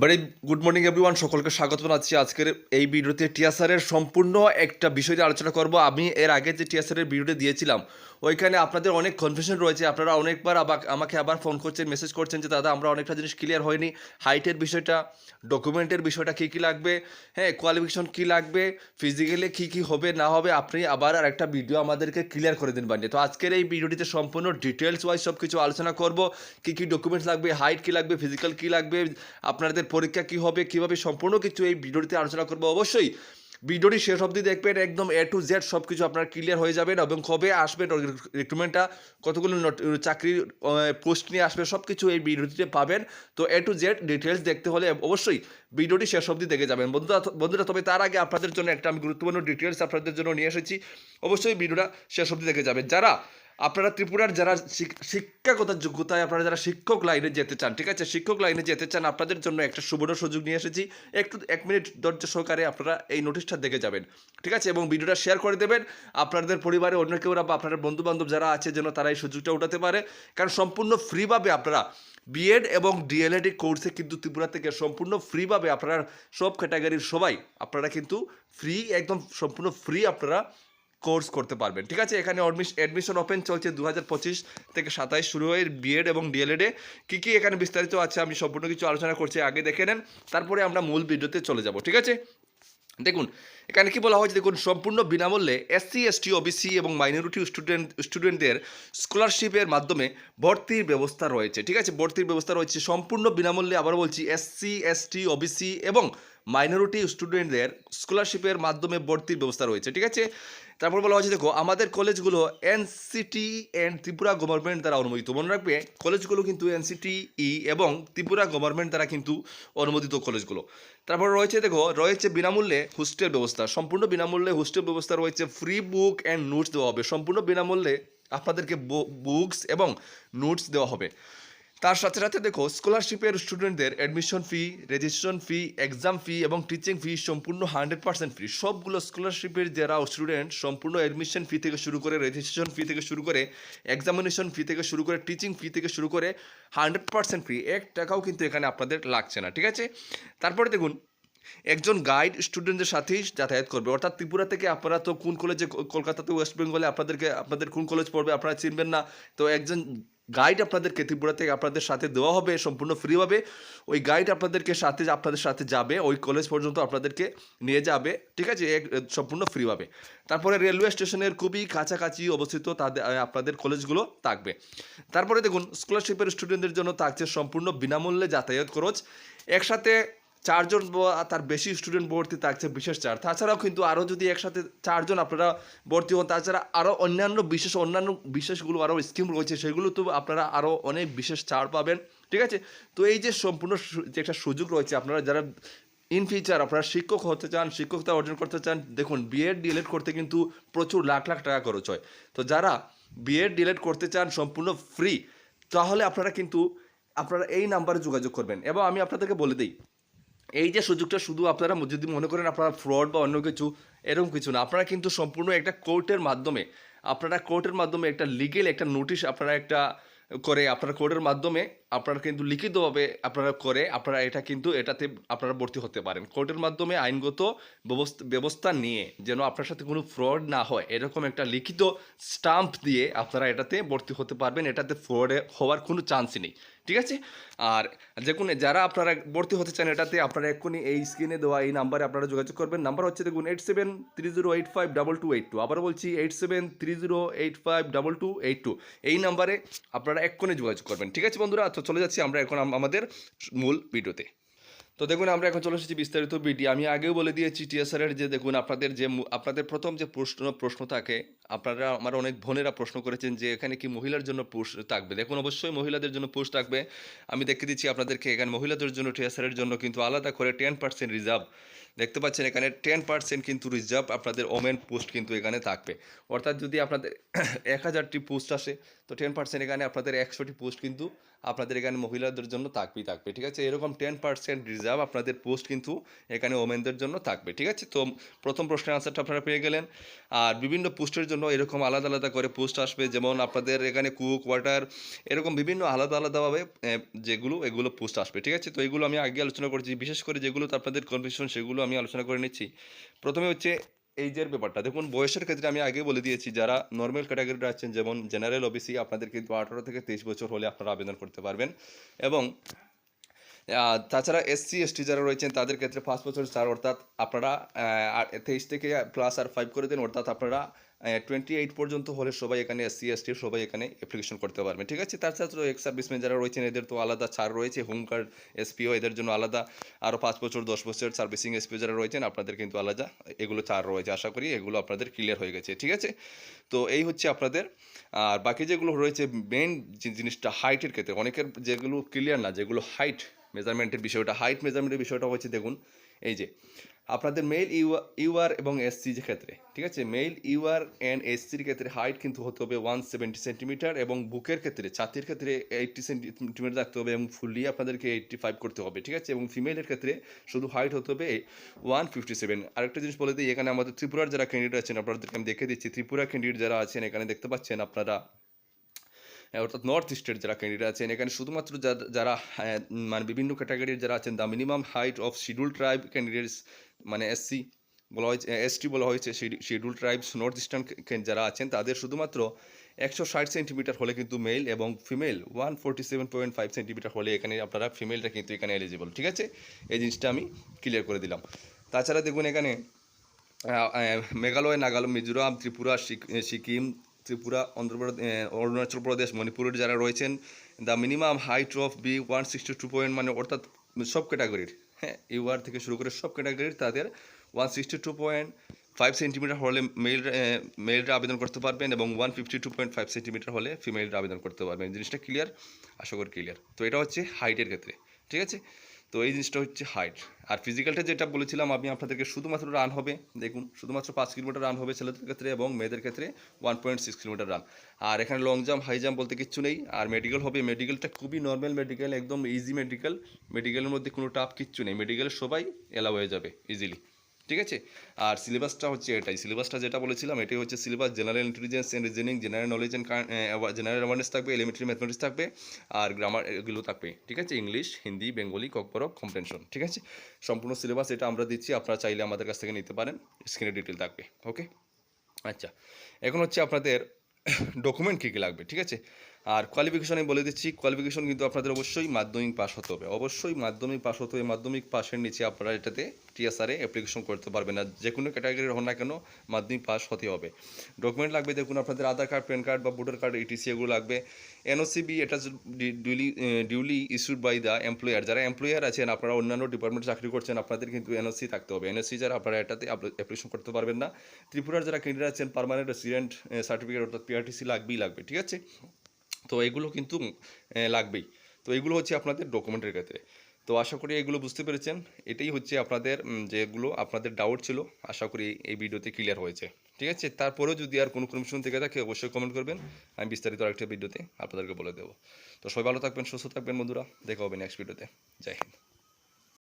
Very good morning everyone সকলকে স্বাগত জানাচ্ছি আজকের এই ভিডিওতে টিয়াসারের সম্পূর্ণ একটা বিষয় আলোচনা করব। আমি এর আগে যে টিয়াসারের ভিডিওটা দিয়েছিলাম, ওইখানে আপনাদের অনেক কনফিউশন রয়েছে। আপনারা অনেকবার আমাকে আবার ফোন করছেন মেসেজ করছেন যে, দাদা, আমরা অনেকটা জিনিস ক্লিয়ার হয়নি। হাইটের বিষয়টা ডকুমেন্টের বিষয়টা কী কী লাগবে? হ্যাঁ কোয়ালিফিকেশন কী লাগবে? ফিজিক্যালি কী কী হবে, না হবে, আপনি আবার আর একটা ভিডিও আমাদেরকে ক্লিয়ার করে দিন বানিয়ে। তো আজকের এই ভিডিওটিতে সম্পূর্ণ ডিটেলস ওয়াইজ সব কিছু আলোচনা করব। কী কী ডকুমেন্টস লাগবে? হাইট কী লাগবে? ফিজিক্যাল কী লাগবে? আপনাদের পরীক্ষা কী হবে, কীভাবে সম্পূর্ণ কিছু এই ভিডিওটিতে আলোচনা করব অবশ্যই। ভিডিওটি শেষ অবধি দেখবেন, একদম এ টু জেড সব কিছু আপনার ক্লিয়ার হয়ে যাবেন এবং কবে আসবে রিক্রুটমেন্টটা কতগুলো চাকরির পোস্ট নিয়ে আসবে সব কিছু এই ভিডিওটিতে পাবেন। তো এ টু জেড ডিটেলস দেখতে হলে অবশ্যই ভিডিওটি শেষ অবধি দেখে যাবেন। বন্ধুরা বন্ধুরা, তবে তার আগে আপনাদের জন্য একটা আমি গুরুত্বপূর্ণ ডিটেলস আপনাদের জন্য নিয়ে এসেছি। অবশ্যই ভিডিওটা শেষ অবধি দেখে যাবেন। যারা আপনারা ত্রিপুরার যারা শিক- শিক্ষাগত যোগ্যতায় আপনারা যারা শিক্ষক লাইনে যেতে চান, ঠিক আছে? শিক্ষক লাইনে যেতে চান, আপনাদের জন্য একটা সুবর্ণ সুযোগ নিয়ে এসেছি। একটু, এক মিনিট ধৈর্য সহকারে আপনারা এই নোটিশটা দেখে যাবেন, ঠিক আছে? এবং ভিডিওটা শেয়ার করে দেবেন। আপনাদের পরিবারে অন্য কেউ বা আপনার বন্ধু বান্ধব যারা আছে যেন তারা এই সুযোগটা উঠাতে পারে। কারণ সম্পূর্ণ ফ্রিভাবে আপনারা বিএড এবং ডিএলএড কোর্সে কিন্তু ত্রিপুরা থেকে সম্পূর্ণ ফ্রিভাবে আপনারা সব ক্যাটাগরির সবাই, আপনারা কিন্তু ফ্রি একদম সম্পূর্ণ ফ্রি আপনারা কোর্স করতে পারবেন। ঠিক আছে? এখানে অ্যাডমিশন ওপেন চলছে দু হাজার পঁচিশ থেকে সাতাইশ শুরু হয়ে বিএড এবং ডিএলএডে কী কী এখানে বিস্তারিত আছে আমি সম্পূর্ণ কিছু আলোচনা করছি, আগে দেখে নেন। তারপরে আমরা মূল ভিডিওতে চলে যাব, ঠিক আছে? দেখুন, এখানে কি বলা হয়েছে? দেখুন, সম্পূর্ণ বিনামূল্যে এসসি এসটি ওবিসি এবং মাইনরিটি স্টুডেন্ট স্টুডেন্টদের স্কলারশিপের মাধ্যমে ভর্তির ব্যবস্থা রয়েছে, ঠিক আছে? ভর্তির ব্যবস্থা রয়েছে। সম্পূর্ণ বিনামূল্যে আবার বলছি এসসি এসটি ওবিসি এবং মাইনরিটি স্টুডেন্টদের স্কলারশিপের মাধ্যমে ভর্তির ব্যবস্থা রয়েছে, ঠিক আছে? তারপর বলা হয়েছে, দেখো, আমাদের কলেজগুলো এনসিটি অ্যান্ড ত্রিপুরা গভর্নমেন্ট দ্বারা অনুমোদিত। মনে রাখবে কলেজগুলো কিন্তু এনসিটি ই এবং ত্রিপুরা গভর্নমেন্ট দ্বারা কিন্তু অনুমোদিত কলেজগুলো তারপর রয়েছে, দেখো, রয়েছে বিনামূল্যে হোস্টেল ব্যবস্থা। সম্পূর্ণ বিনামূল্যে হোস্টেল ব্যবস্থা রয়েছে ফ্রি বুক অ্যান্ড নোটস দেওয়া হবে। সম্পূর্ণ বিনামূল্যে আপনাদেরকে বুকস এবং নোটস দেওয়া হবে। তার সাথে সাথে দেখো স্কলারশিপের স্টুডেন্টদের admission fee registration fee exam fee এবং টিচিং ফি সম্পূর্ণ হান্ড্রেড পার্সেন্ট ফ্রি সবগুলো স্কলারশিপের যারা স্টুডেন্ট সম্পূর্ণ অ্যাডমিশন ফি থেকে শুরু করে রেজিস্ট্রেশন ফি থেকে শুরু করে এক্সামিনেশন ফি থেকে শুরু করে টিচিং ফি থেকে শুরু করে হান্ড্রেড পার্সেন্ট ফ্রি এক টাকাও কিন্তু এখানে আপনাদের লাগছে না, ঠিক আছে? তারপরে দেখুন, একজন গাইড স্টুডেন্টদের সাথেই যাতায়াত করবে। অর্থাৎ ত্রিপুরা থেকে আপনারা তো কোন কলেজে কলকাতাতে ওয়েস্ট বেঙ্গলে আপনাদেরকে, আপনাদের কোন কলেজ পড়বে আপনারা চিনবেন না। তো একজন গাইড আপনাদেরকে ত্রিপুরা থেকে আপনাদের সাথে দেওয়া হবে, সম্পূর্ণ ফ্রিভাবে ওই গাইড আপনাদেরকে সাথে, আপনাদের সাথে যাবে, ওই কলেজ পর্যন্ত আপনাদেরকে নিয়ে যাবে, ঠিক আছে? সম্পূর্ণ ফ্রিভাবে তারপরে রেলওয়ে স্টেশনের খুবই কাছাকাছি অবস্থিত তাদের আপনাদের কলেজগুলো থাকবে। তারপরে দেখুন স্কলারশিপের স্টুডেন্টদের জন্য থাকছে সম্পূর্ণ বিনামূল্যে যাতায়াত খরচ। একসাথে চারজন বা তার বেশি স্টুডেন্ট ভর্তি থাকছে বিশেষ ছাড় তাছাড়াও কিন্তু আরও যদি একসাথে চারজন আপনারা ভর্তি হন, তাছাড়া আরও অন্যান্য বিশেষ, অন্যান্য বিশেষগুলো আরও স্কিম রয়েছে, সেগুলো তো আপনারা আরও অনেক বিশেষ ছাড় পাবেন, ঠিক আছে? তো এই যে সম্পূর্ণ যে একটা সুযোগ রয়েছে, আপনারা যারা ইন ফিউচার আপনারা শিক্ষক হতে চান, শিক্ষকতা অর্জন করতে চান, দেখুন বিএড ডিএলএড করতে কিন্তু প্রচুর লাখ লাখ টাকা খরচ হয়। তো যারা বিএড ডিএলএড করতে চান সম্পূর্ণ ফ্রি তাহলে আপনারা কিন্তু, আপনারা এই নাম্বারে যোগাযোগ করবেন। এবং আমি আপনাদেরকে বলে দিই এই যে সুযোগটা শুধু আপনারা যদি মনে করেন আপনারা ফ্রড বা অন্য কিছু, এরকম কিছু না। আপনারা কিন্তু সম্পূর্ণ একটা কোর্টের মাধ্যমে, আপনারা কোর্টের মাধ্যমে একটা লিগেল একটা নোটিশ আপনারা একটা করে, আপনারা কোর্টের মাধ্যমে আপনারা কিন্তু লিখিতভাবে আপনারা করে, আপনারা এটা কিন্তু এটাতে আপনারা ভর্তি হতে পারেন। কোর্টের মাধ্যমে আইনগত ব্যবস্থা নিয়ে যেন আপনার সাথে কোনো ফ্রড না হয়, এরকম একটা লিখিত স্টাম্প দিয়ে আপনারা এটাতে ভর্তি হতে পারবেন। এটাতে ফ্রডে হওয়ার কোনো চান্সই নেই। ঠিক আছে? আর যে কোনো যারা আপনারা ভর্তি হতে চান এটাতে, আপনারা এক্ষুনি এই স্ক্রিনে দেওয়া এই নাম্বারে আপনারা যোগাযোগ করবেন। নাম্বার হচ্ছে দেখুন eight seven three zero eight five double two eight two আবার বলছি eight seven three zero eight five double two eight two এই নাম্বারে আপনারা এক্ষুনি যোগাযোগ করবেন। ঠিক আছে বন্ধুরা? তো চলে যাচ্ছি আমরা এখন আমাদের মূল ভিডিওতে তো দেখুন, আমরা এখন চলে এসেছি বিস্তারিত বিডি আমি আগেও বলে দিয়েছি টিএসআরের যে, দেখুন, আপনাদের যে আপনাদের প্রথম যে প্রশ্ন প্রশ্ন থাকে, আপনারা, আমার অনেক বোনেরা প্রশ্ন করেছেন যে, এখানে কি মহিলার জন্য পুরুষ থাকবে? দেখুন, অবশ্যই মহিলাদের জন্য পুরুষ থাকবে। আমি দেখে দিচ্ছি আপনাদেরকে, এখানে মহিলাদের জন্য টিএসআরের জন্য কিন্তু আলাদা করে টেন পার্সেন্ট রিজার্ভ দেখতে পাচ্ছেন এখানে টেন পার্সেন্ট কিন্তু রিজার্ভ আপনাদের ওমেন পোস্ট কিন্তু এখানে থাকবে। অর্থাৎ যদি আপনাদের এক হাজারটি পোস্ট আসে, তো টেন পার্সেন্ট এখানে আপনাদের একশোটি পোস্ট কিন্তু আপনাদের এখানে মহিলাদের জন্য থাকবেই থাকবে, ঠিক আছে? এরকম টেন পার্সেন্ট রিজার্ভ আপনাদের পোস্ট কিন্তু এখানে ওমেনদের জন্য থাকবে, ঠিক আছে? তো প্রথম প্রশ্নের আনসারটা আপনারা পেয়ে গেলেন। আর বিভিন্ন পোস্টের জন্য এরকম আলাদা আলাদা করে পোস্ট আসবে, যেমন আপনাদের এখানে কুক ওয়াটার এরকম বিভিন্ন আলাদা আলাদাভাবে যেগুলো, এগুলো পোস্ট আসবে, ঠিক আছে? তো এগুলো আমি আগে আলোচনা করেছি। বিশেষ করে যেগুলোতে আপনাদের কনফিউশন সেগুলো আমি আলোচনা করে নিচ্ছি। প্রথমে হচ্ছে এইজের ব্যাপারটা। দেখুন, বয়সের ক্ষেত্রে আমি আগে বলে দিয়েছি, যারা নর্মাল ক্যাটাগরিতে আছেন, যেমন জেনারেল ওবিসি আপনাদের কিন্তু আঠারো থেকে তেইশ বছর হলে আপনারা আবেদন করতে পারবেন। এবং তাছাড়া এসসি এসটি যারা রয়েছেন, তাদের ক্ষেত্রে পাঁচ বছর চার অর্থাৎ আপনারা তেইশ থেকে প্লাস আর ফাইভ করে দেন, অর্থাৎ আপনারা টোয়েন্টি এইট পর্যন্ত হলে সবাই এখানে এসসি এসটি সবাই এখানে অ্যাপ্লিকেশন করতে পারবে, ঠিক আছে? তার তাছাড়া এক্স সার্ভিসম্যান যারা রয়েছেন, এদের তো আলাদা ছাড় রয়েছে হোম কার্ড এসপিও এদের জন্য আলাদা। আরও পাঁচ বছর, দশ বছর সার্ভিসিং এসপিও যারা রয়েছেন, আপনাদের কিন্তু আলাদা এগুলো ছাড় রয়েছে। আশা করি এগুলো আপনাদের ক্লিয়ার হয়ে গেছে, ঠিক আছে? তো এই হচ্ছে আপনাদের। আর বাকি যেগুলো রয়েছে মেন জিনিসটা হাইটের ক্ষেত্রে, অনেকের যেগুলো ক্লিয়ার না, যেগুলো হাইট মেজারমেন্টের বিষয়টা হাইট মেজারমেন্টের বিষয়টা হচ্ছে, দেখুন, এই যে আপনাদের মেল ইউআর এবং এসসি যে ক্ষেত্রে, ঠিক আছে? মেল ইউআর অ্যান্ড এসসির ক্ষেত্রে হাইট কিন্তু হতে হবে ওয়ান সেভেন্টি সেন্টিমিটার এবং বুকের ক্ষেত্রে, ছাতির ক্ষেত্রে এইটটি সেন্টিমিটার রাখতে হবে এবং ফুললি আপনাদেরকে এইটটি ফাইভ করতে হবে, ঠিক আছে? এবং ফিমেলের ক্ষেত্রে শুধু হাইট হতে হবে ওয়ান ফিফটি সেভেন আরেকটা জিনিস বলে দিই, এখানে আমাদের ত্রিপুরার যারা ক্যান্ডিডেট আছেন, আপনাদেরকে আমি দেখে দিচ্ছি, ত্রিপুরা ক্যান্ডিডেট যারা আছেন, এখানে দেখতে পাচ্ছেন আপনারা অর্থাৎ নর্থ ইস্টের যারা ক্যান্ডিডেট আছেন এখানে শুধুমাত্র যারা হ্যাঁ, মানে বিভিন্ন ক্যাটাগরির যারা আছেন the minimum height of schedule tribe candidates মানে এসসি বলা হয়েছে এসটি বলা হয়েছে শিডিউল ট্রাইবস নর্থ ইস্টার্ন যারা আছেন তাদের শুধুমাত্র একশো ষাট সেন্টিমিটার হলে কিন্তু মেল এবং female one forty seven point five centimetre হলে এখানে আপনারা ফিমেলটা কিন্তু এখানে এলিজিবল ঠিক আছে? এই জিনিসটা আমি ক্লিয়ার করে দিলাম। তাছাড়া দেখুন এখানে মেঘালয় নাগাল্যান্ড মিজোরাম ত্রিপুরা সিকিম ত্রিপুরা, অন্ধ্রপ্রদেশ অরুণাচল প্রদেশ, মণিপুরের যারা রয়েছেন the minimum height of B one sixty two point মানে অর্থাৎ সব ক্যাটাগরির হ্যাঁ ইউআর থেকে শুরু করে সব ক্যাটাগরির তাদের one sixty two point five centimetre হলে মেল মেলরা আবেদন করতে পারবেন এবং one fifty two point five centimetre হলে ফিমেলরা আবেদন করতে পারবেন। জিনিসটা ক্লিয়ার আশা করি ক্লিয়ার তো এটা হচ্ছে হাইটের ক্ষেত্রে, ঠিক আছে? তো এই জিনিসটা হচ্ছে হাইট আর ফিজিক্যালটা যেটা বলেছিলাম আমি আপনাদেরকে শুধুমাত্র রান হবে, দেখুন, শুধুমাত্র পাঁচ কিলোমিটার রান হবে ছেলেদের ক্ষেত্রে এবং মেয়েদের ক্ষেত্রে one point six kilometre run আর এখানে লং জাম্প হাই জাম্প বলতে কিচ্ছু নেই। আর মেডিকেল হবে মেডিকেলটা খুবই নর্মাল মেডিকেল একদম ইজি মেডিকেল মেডিকেলের মধ্যে কোনো টাফ কিচ্ছু নেই। মেডিকেলের সবাই এলাও হয়ে যাবে ইজিলি ঠিক আছে? আর সিলেবাসটা হচ্ছে এটাই। সিলেবাসটা যেটা বলেছিলাম, এটাই হচ্ছে syllabus general intelligence and reasoning general knowledge and general awareness থাকবে এলিমেন্টারি ম্যাথমেটিক্স থাকবে, আর গ্রামার এগুলো থাকবে। ঠিক আছে? ইংলিশ হিন্দি বেঙ্গলি ককবরক কম্প্রেনশন ঠিক আছে? সম্পূর্ণ সিলেবাস এটা আমরা দিচ্ছি, আপনারা চাইলে আমাদের কাছ থেকে নিতে পারেন স্ক্রিনে ডিটেল থাকবে। ওকে আচ্ছা। এখন হচ্ছে আপনাদের ডকুমেন্ট কী কী লাগবে? ঠিক আছে? আর কোয়ালিফিকেশন আমি বলে দিচ্ছি কোয়ালিফিকেশন কিন্তু আপনাদের অবশ্যই মাধ্যমিক পাস হতে হবে। অবশ্যই মাধ্যমিক পাস হতে হবে। মাধ্যমিক পাসের নিচে আপনারা এটাতে টিএসআরে অ্যাপ্লিকেশন করতে পারবেন না। যে কোনো ক্যাটাগরির হন না কেন, মাধ্যমিক পাস হতে হবে। ডকুমেন্ট লাগবে, দেখুন আপনাদের আধার কার্ড প্যান কার্ড বা ভোটার কার্ড ইটিসি এগুলো লাগবে। এনওসিবি এটা duly duly issued by the employer যারা এমপ্লয়ার আছেন, আপনারা অন্যান্য ডিপার্টমেন্টে চাকরি করছেন, আপনাদের কিন্তু এনওসি থাকতে হবে। এনওসি যারা আপনারা এটাতে অ্যাপ্লিকেশন করতে পারবেন না। ত্রিপুরার যারা ক্যান্ডিডেট আছেন পার্মানেন্ট রেসিডেন্ট সার্টিফিকেট অর্থাৎ পিআরটিসি লাগবেই লাগবে, ঠিক আছে? তো এগুলো কিন্তু লাগবেই। তো এগুলো হচ্ছে আপনাদের ডকুমেন্টের ক্ষেত্রে। তো আশা করি এগুলো বুঝতে পেরেছেন। এটাই হচ্ছে আপনাদের যেগুলো আপনাদের ডাউট ছিল, আশা করি এই ভিডিওতে ক্লিয়ার হয়েছে। ঠিক আছে? তারপরেও যদি আর কোনো কনফিউশন থেকে থাকে, অবশ্যই কমেন্ট করবেন। আমি বিস্তারিত আরেকটা ভিডিওতে আপনাদেরকে বলে দেবো। তো সবাই ভালো থাকবেন, সুস্থ থাকবেন বন্ধুরা। দেখা হবে নেক্সট ভিডিওতে জয় হিন্দ।